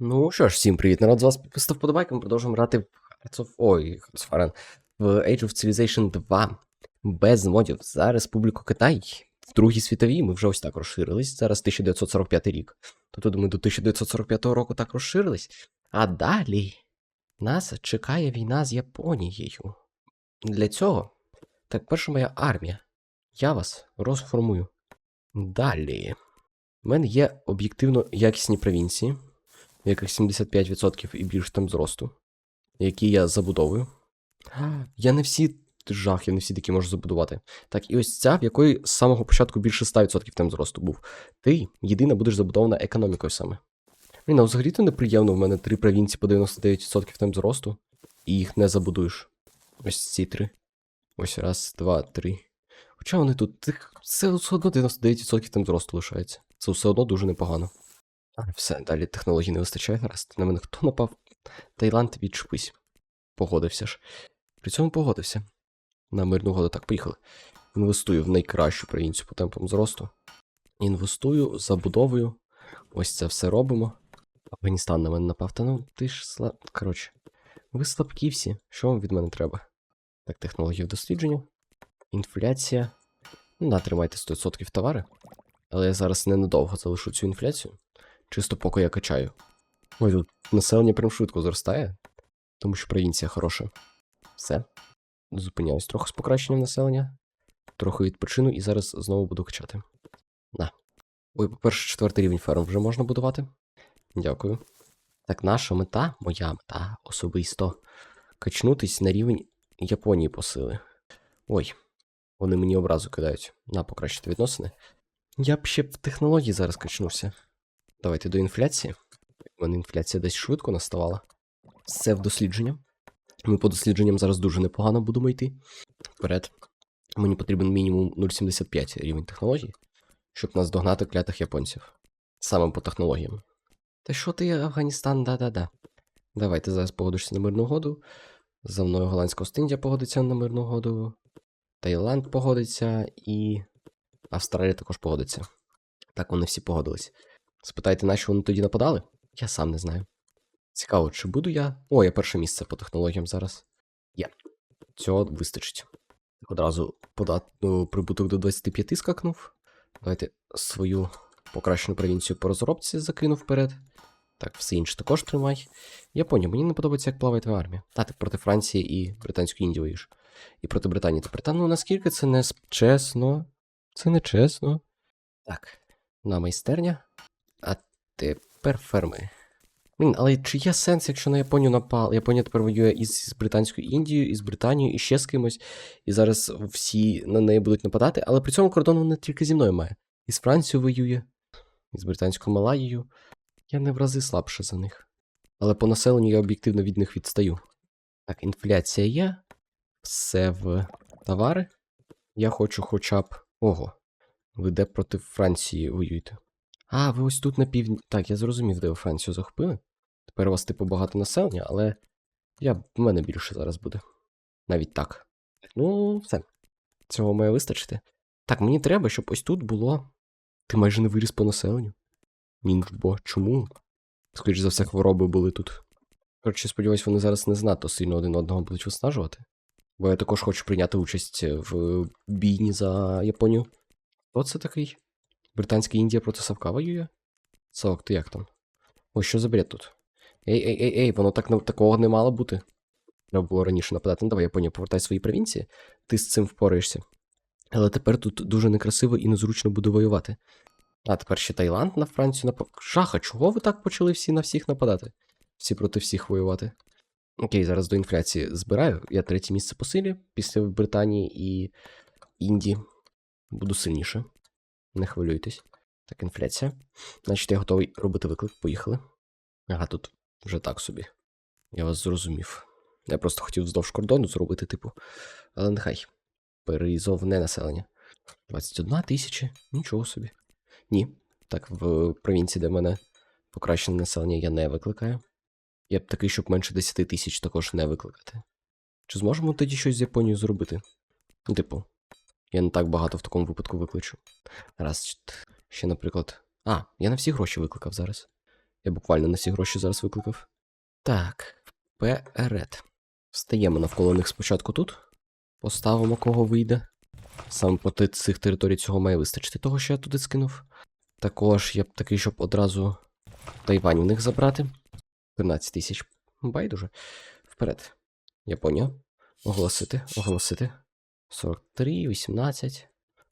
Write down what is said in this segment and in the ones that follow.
Ну що ж, всім привіт, народ, з вас підписав вподобайки, ми продовжуємо грати в Hearts of... Ой, Hearts of Iron, в Age of Civilization 2 без модів за Республіку Китай. В Другій світовій ми вже ось так розширились. Зараз 1945 рік. Тобто ми до 1945 року так розширились. А далі нас чекає війна з Японією. Для цього, так, перша моя армія. Я вас розформую. Далі. У мене є об'єктивно якісні провінції яких 75% і більше там зросту, які я забудовую. Я не всі жах, я не всі такі можу забудувати. Так, і ось ця, в якої з самого початку більше 100% там зросту був. Ти єдина будеш забудована економікою саме. Блін, взагалі то неприємно, в мене три провінції по 99% там зросту, і їх не забудуєш. Ось ці три. Ось раз, два, три. Хоча вони тут. Це все одно 99% там зросту лишається. Це все одно дуже непогано. Все, далі технологій не вистачає. Гаразд. На мене хто напав? Таїланд відчепись. Погодився ж. При цьому погодився. На мирну угоду. Так, поїхали. Інвестую в найкращу провінцію по темпам зросту. Інвестую, забудовую. Ось це все робимо. Афганістан на мене напав. Та ну ти ж сла. Коротше. Ви слабкі всі. Що вам від мене треба? Так, технології в дослідження. Інфляція. Ну, да, тримайте 100% товари. Але я зараз ненадовго залишу цю інфляцію. Чисто поки я качаю. Ой, тут населення прям швидко зростає, тому що провінція хороша. Все. Зупиняюсь трохи з покращенням населення. Трохи відпочину і зараз знову буду качати. На. Ой, по-перше, четвертий рівень ферм вже можна будувати. Дякую. Так, наша мета, моя мета особисто. Качнутись на рівень Японії по сили. Ой, вони мені образу кидають. На покращити відносини. Я б ще в технології зараз качнувся. Давайте до інфляції. У мене інфляція десь швидко наставала. Все в дослідження. Ми по дослідженням зараз дуже непогано будемо йти. Вперед. Мені потрібен мінімум 0,75 рівень технологій, щоб нас догнати клятих японців. Саме по технологіям. Та що ти, Афганістан, да-да-да. Давайте зараз погодишся на мирну угоду. За мною Голландська Остіндія погодиться на мирну угоду. Таїланд погодиться і. Австралія також погодиться. Так вони всі погодились. Спитайте, на що вони тоді нападали? Я сам не знаю. Цікаво, чи буду я. О, я перше місце по технологіям зараз. Є. Цього вистачить. Одразу подат... ну, прибуток до 25 скакнув. Давайте свою покращену провінцію по розробці закину вперед. Так, все інше також тримай. Японія, мені не подобається, як плаває твоя армія. Та, ти проти Франції і Британської Індії воюєш. І проти Британії. Та ну наскільки це не чесно? Це не чесно. Так, на майстерня. А тепер ферми. Блін, але чи є сенс, якщо на Японію напали? Японія тепер воює із Британською Індією, із Британією, і ще з кимось. І зараз всі на неї будуть нападати, але при цьому кордон вона тільки зі мною має. І з Францією воює, і з Британською Малаєю. Я не в рази слабше за них. Але по населенню я об'єктивно від них відстаю. Так, інфляція є. Все в товари. Я хочу хоча б. Ого. Ви де проти Франції воюєте? А, ви ось тут на півдні. Так, я зрозумів, де ви Францію захопили. Тепер у вас, типу, багато населення, але я... в мене більше зараз буде. Навіть так. Ну, все. Цього має вистачити. Так, мені треба, щоб ось тут було. Ти майже не виріс по населенню. Мінжбо, чому? Скоріше за все, хвороби були тут. Коротше, сподіваюсь, вони зараз не знато сильно один одного будуть виснажувати. Бо я також хочу прийняти участь в бійні за Японію. Хто це такий? Британська Індія проти Савка воює? Савок, ти як там? Ой, що за бред тут? Ей, ей, ей, ей, воно так не- такого не мало бути. Треба було раніше нападати. Ну давай, Японія, повертай свої провінції, ти з цим впораєшся. Але тепер тут дуже некрасиво і незручно буде воювати. А тепер ще Таїланд на Францію напав. Шаха, чого ви так почали всі на всіх нападати? Всі проти всіх воювати. Окей, зараз до інфляції збираю. Я третє місце по силі після Британії і Індії. Буду сильніше. Не хвилюйтесь. Так, інфляція. Значить, я готовий робити виклик. Поїхали. Ага, тут вже так собі. Я вас зрозумів. Я просто хотів вздовж кордону зробити, типу. Але нехай. Переїзовне населення. 21 тисяча. Нічого собі. Ні. Так, в провінції, де в мене покращене населення, я не викликаю. Я б такий, щоб менше 10 тисяч також не викликати. Чи зможемо тоді щось з Японією зробити? Ну, типу, я не так багато в такому випадку викличу. Раз, ще, наприклад. А, я на всі гроші викликав зараз. Я буквально на ці гроші зараз викликав. Так, вперед. Встаємо навколо них спочатку тут. Поставимо кого вийде. Саме проти цих територій цього має вистачити того, що я туди скинув. Також я б такий, щоб одразу Тайвань у них забрати. 13 тисяч. Байдуже. Вперед. Японія. Оголосити, оголосити. 43, 18.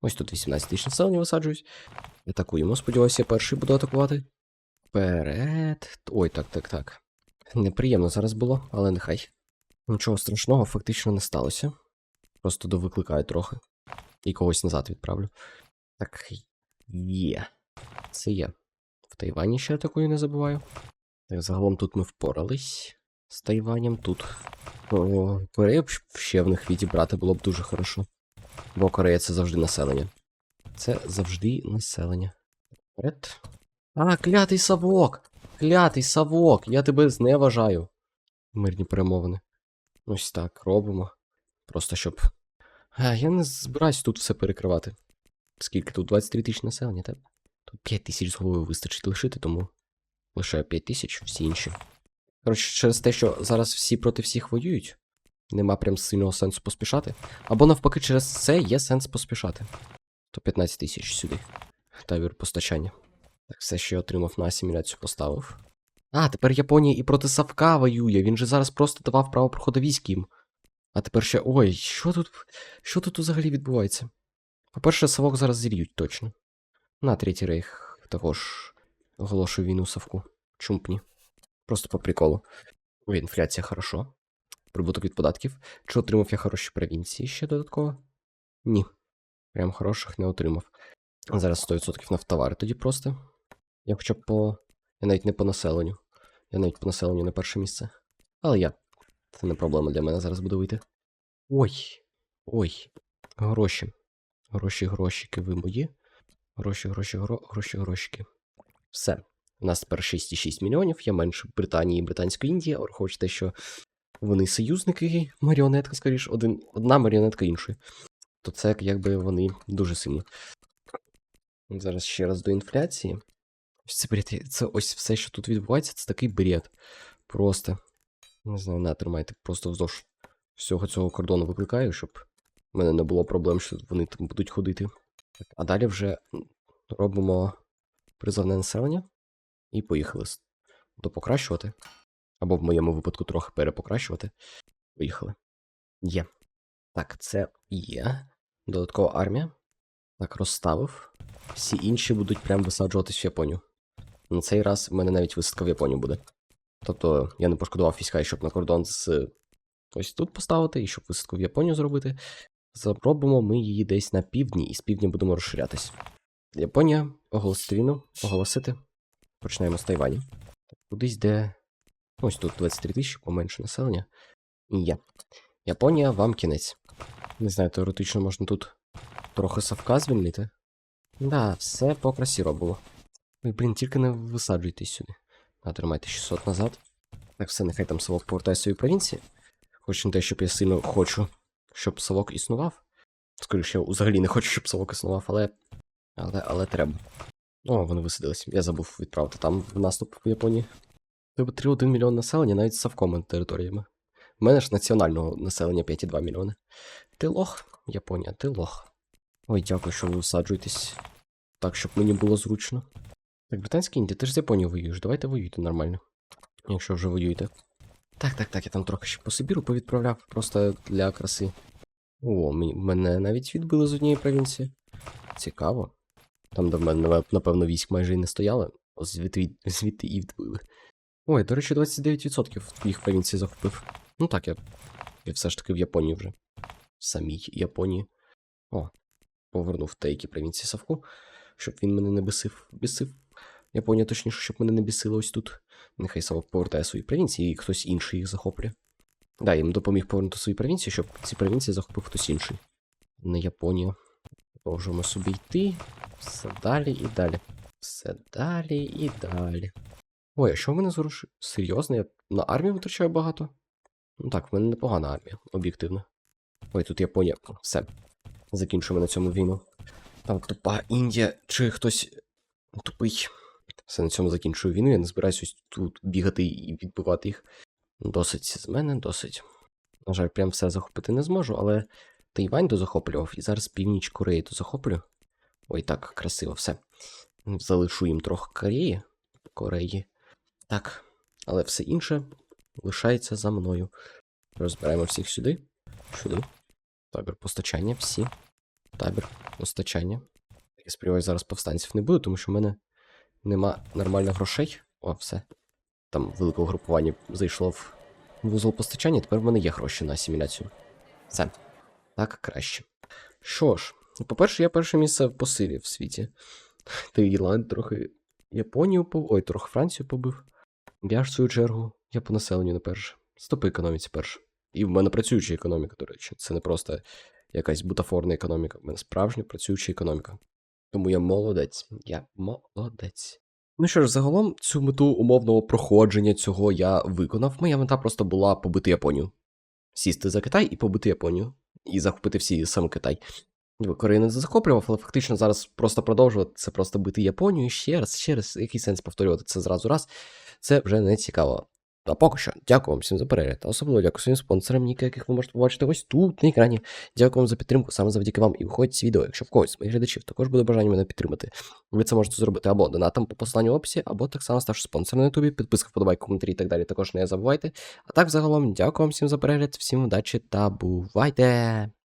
Ось тут 18 тисяч населення висаджують. Атакуємо. Сподіваюся, я перший буду атакувати. Вперед. Ой, так, так, так. Неприємно зараз було, але нехай. Нічого страшного фактично не сталося. Просто довикликаю трохи. І когось назад відправлю. Так, є. Це є. В Тайвані ще атакую, не забуваю. Так, загалом тут ми впорались. З Тайванем тут. Корею ще в них відібрати було б дуже хорошо. Бо Корея це завжди населення. Це завжди населення. Вперед. А, клятий совок! Клятий совок! Я тебе зневажаю. Мирні перемовини. Ось так робимо. Просто щоб. А, я не збираюсь тут все перекривати. Скільки тут? 23 тисячі населення, так? Тут 5 тисяч з головою вистачить лишити, тому лише 5 тисяч, всі інші. Коротше, через те, що зараз всі проти всіх воюють, нема прям сильного сенсу поспішати. Або навпаки, через це є сенс поспішати. То 15 тисяч сюди. Тавір постачання. Так, все, що я отримав на асиміляцію, поставив. А, тепер Японія і проти Савка воює. Він же зараз просто давав право проходу військ їм. А тепер ще. Ой, що тут. Що тут взагалі відбувається? По-перше, Савок зараз зір'ють точно. На третій рейх також оголошую війну Савку. Чумпні. Просто по приколу. Ой, інфляція хорошо. Прибуток від податків. Чи отримав я хороші провінції ще додатково? Ні. Прям хороших не отримав. Зараз 100% нафтовари тоді просто. Я хоча б по. Я навіть не по населенню. Я навіть по населенню не перше місце. Але я. Це не проблема для мене зараз буде вийти. Ой. Ой. Гроші. Гроші, грошики, ви мої. Гроші, гроші, гро... гроші, грошики. Все. У нас тепер 6,6 мільйонів, я менше Британії і Британської Індії, враховуючи те, що вони союзники, маріонетка, скоріш, один, одна маріонетка іншої. То це якби вони дуже сильно. Зараз ще раз до інфляції. Ось це бред. Це ось все, що тут відбувається, це такий бред. Просто. Не знаю, на, тримайте, просто вздовж всього цього кордону викликаю, щоб в мене не було проблем, що вони там будуть ходити. А далі вже робимо призовне населення і поїхали допокращувати. Або в моєму випадку трохи перепокращувати. Поїхали. Є. Так, це є. Додаткова армія. Так, розставив. Всі інші будуть прям висаджуватись в Японію. На цей раз в мене навіть висадка в Японію буде. Тобто я не пошкодував війська, щоб на кордон з ось тут поставити, і щоб висадку в Японію зробити. Запробуємо ми її десь на півдні, і з півдня будемо розширятись. Японія, оголосити війну, оголосити. Починаємо з Тайвані. Кудись де. Ось тут 23 тисячі, поменше населення. І є. Японія, вам кінець. Не знаю, теоретично можна тут трохи совка звільнити. Да, все по красі робило. Ой, блін, тільки не висаджуйтесь сюди. А, тримайте 600 назад. Так, все, нехай там совок повертає свої провінції. Хоч не те, щоб я сильно хочу, щоб совок існував. Скоріше, я взагалі не хочу, щоб совок існував, але. Але, але треба. О, вони висадились. Я забув відправити там в наступ в Японії. Тебе 3,1 мільйон населення навіть з совком територіями. У мене ж національного населення 5,2 мільйони. Ти лох, Японія, ти лох. Ой, дякую, що ви висаджуєтесь. Так, щоб мені було зручно. Так, британський Індія, ти ж з Японією воюєш, давайте воюйте нормально. Якщо вже воюєте. Так, так, так, я там трохи ще по Сибіру повідправляв, просто для краси. О, мене навіть відбили з однієї провінції. Цікаво. Там до мене, напевно, військ майже і не стояло. Звідти, звідти і відбили. Ой, до речі, 29% їх провінції захопив. Ну так, я, я все ж таки в Японії вже. В самій Японії. О, повернув деякі провінції Савку, щоб він мене не бісив. бісив. Японія, точніше, щоб мене не бісило ось тут. Нехай Савок повертає свої провінції, і хтось інший їх захоплює. Да, їм допоміг повернути свої провінції, щоб ці провінції захопив хтось інший. Не Японія. Продовжуємо собі йти. Все далі і далі. Все далі і далі. Ой, а що в мене з? Серйозно, я на армію витрачаю багато? Ну так, в мене непогана армія, об'єктивно. Ой, тут Японія. Все. Закінчуємо на цьому війну. Там тупа Індія, чи хтось тупий. Все на цьому закінчую війну. Я не збираюся ось тут бігати і відбивати їх. Досить з мене, досить. На жаль, прям все захопити не зможу, але Тайвань дозахоплював, і зараз північ Кореї дозахоплю. Ой, так, красиво, все. Залишу їм трохи Кореї. Кореї. Так, але все інше лишається за мною. Розбираємо всіх сюди. Сюди. Табір постачання, всі. Табір постачання. Я сподіваюся, зараз повстанців не буде, тому що в мене нема нормально грошей. О, все. Там велике угрупування зайшло в вузол постачання, тепер в мене є гроші на асиміляцію. Все. Так краще. Що ж, по-перше, я перше місце по силі в світі. Таїланд трохи Японію побив. Ой, трохи Францію побив. Я ж в свою чергу, я по населенню не перше. Стопи економіці перше. І в мене працююча економіка, до речі. Це не просто якась бутафорна економіка. В мене справжня працююча економіка. Тому я молодець. Я молодець. Ну що ж, загалом цю мету умовного проходження цього я виконав. Моя мета просто була побити Японію. Сісти за Китай і побити Японію. І захопити всі сам Китай. Ніби Корею не захоплював, але фактично зараз просто продовжувати це просто бити Японію ще раз, ще раз, який сенс повторювати це зразу раз. Це вже не цікаво. А поки що, дякую вам всім за перегляд. Особливо дякую своїм спонсорам, ніки, яких ви можете побачити ось тут на екрані. Дякую вам за підтримку, саме завдяки вам і виходить з відео. Якщо в когось з моїх глядачів також буде бажання мене підтримати, ви це можете зробити або донатом по посиланню в описі, або так само ставши спонсором на ютубі, підписка, вподобайка, коментарі і так далі. Також не забувайте. А так, загалом, дякую вам всім за перегляд, всім удачі та бувайте!